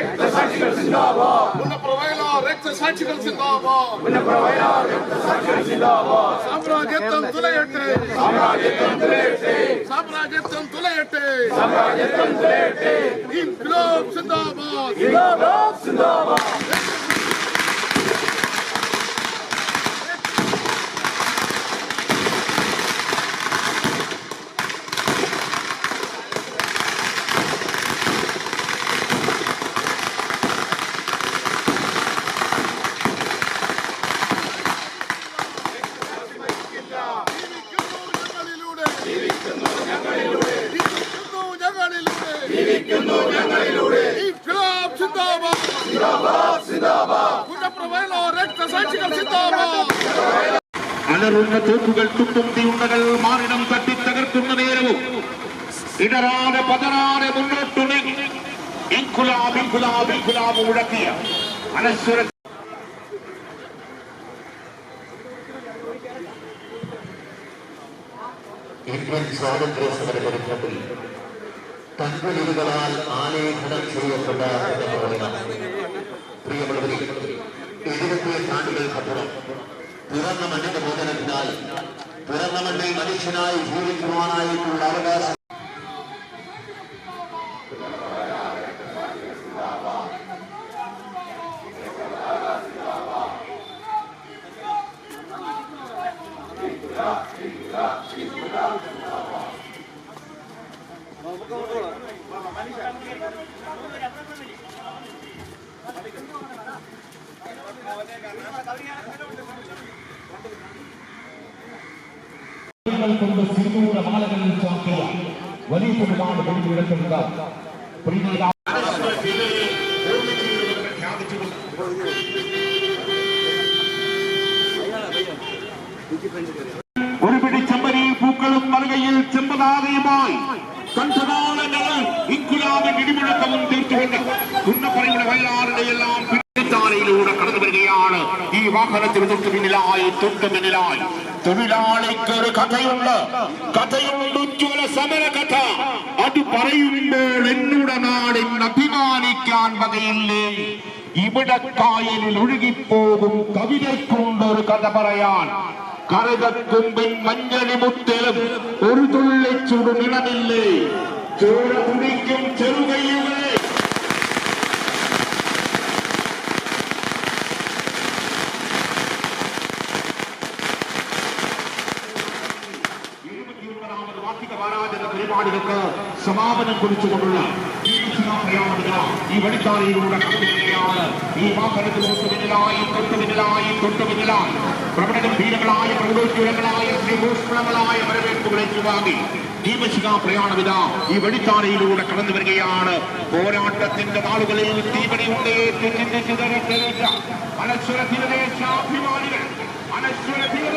രക്തസാക്ഷികൾ സിന്ദാബാദ് പുനഃപ്രവേല രക്തസാക്ഷികൾ സിന്ദാബാദ്. പുനഃപ്രവയ രക്തസാക്ഷികൾ സിന്ദാബാദ് സാമ്രാജ്യത്വം തുലയട്ടെ സാമ്രാജ്യത്വം തുലയട്ടെ സാമ്രാജ്യത്വം തുലയട്ടെ സാമ്രാജ്യത്വം തുലയട്ടെ ഇൻക്ലാബ് സിന്ദാബാദ് സിന്ദാബാദ് സിന്ദാബാദ്. ജീവിക്കുന്നു ഞങ്ങളിലൂടെ ജീവിക്കുന്നു ഞങ്ങളിലൂടെ ഇൻക്ലാബ് സിന്ദാബാദ് പുനഃപ്രവേല രക്തസാക്ഷികൾ സിന്ദാബാദ് അലറുന്ന തോക്കുകൾ തുട്ടും തീയുണ്ടകൾ മാറിടം തട്ടി തകർക്കുന്ന നേരവും ഇടറാതെ പതറാതെ മുന്നോട്ടുണി ഇൻകുലാബ് ഇൻകുലാബ് ഇൻകുലാബ് മുഴക്കിയ. അനശ്വര ഇന്ത്യൻ സ്വാതന്ത്ര്യ സമര ചരിത്രത്തിൽ തൻപുലികളാൽ ആലേഖനം ചെയ്യപ്പെട്ട പ്രിയമുള്ളവരെ എഴുപത്തിയെട്ട് ആണ്ടുകൾക്കപ്പുറം പിറന്ന മണ്ണിന്റെ മോചനത്തിനായി പിറന്ന മണ്ണിൽ മനുഷ്യനായി ജീവിക്കുവാനായിട്ടുള്ള അവകാശം கொண்டு சிறுநூற மாலகன் சாப்பிடுவார் வலி பெருமான முடிவு இடத்திருந்தார் புரிந்ததா പിന്നിത്താരയിലൂടെ കടന്നു വരികയാണ്. ഈ വാഹനത്തിന് തൊട്ട് പിന്നിലായി തൊട്ട് പിന്നിലായി. തൊഴിലാളിക്ക് ഒരു കഥയുണ്ട്. കഥയുണ്ട് ഉജ്ജ്വല സമര കഥ. അത് പറയുമ്പോൾ എന്നുടെ നാടിന് അഭിമാനിക്കാൻ വകയില്ലേ? ഇവിടെ കായലിൽ ഒഴുകിപ്പോകും കവിതയ്ക്കുണ്ടൊരു കഥ പറയാൻ. கரகக்கும் பின் மஞ்சளி முத்திலும் ஒரு தொல்லை சுடு நிலமில்லை. சோழ துடிக்கும் செருகையுமே சமாபனம் குறித்துக் கொண்டுள்ளார். ഈ വഴിത്താരയിലൂടെ കടന്നു വരികയാണ് പോരാട്ടത്തിന്റെ നാളുകളിൽ ചിന്തിച്ചു തരട്ടെ അനശ്വര തീരദേശാഭിമാനികൾ അനശ്വര ധീരത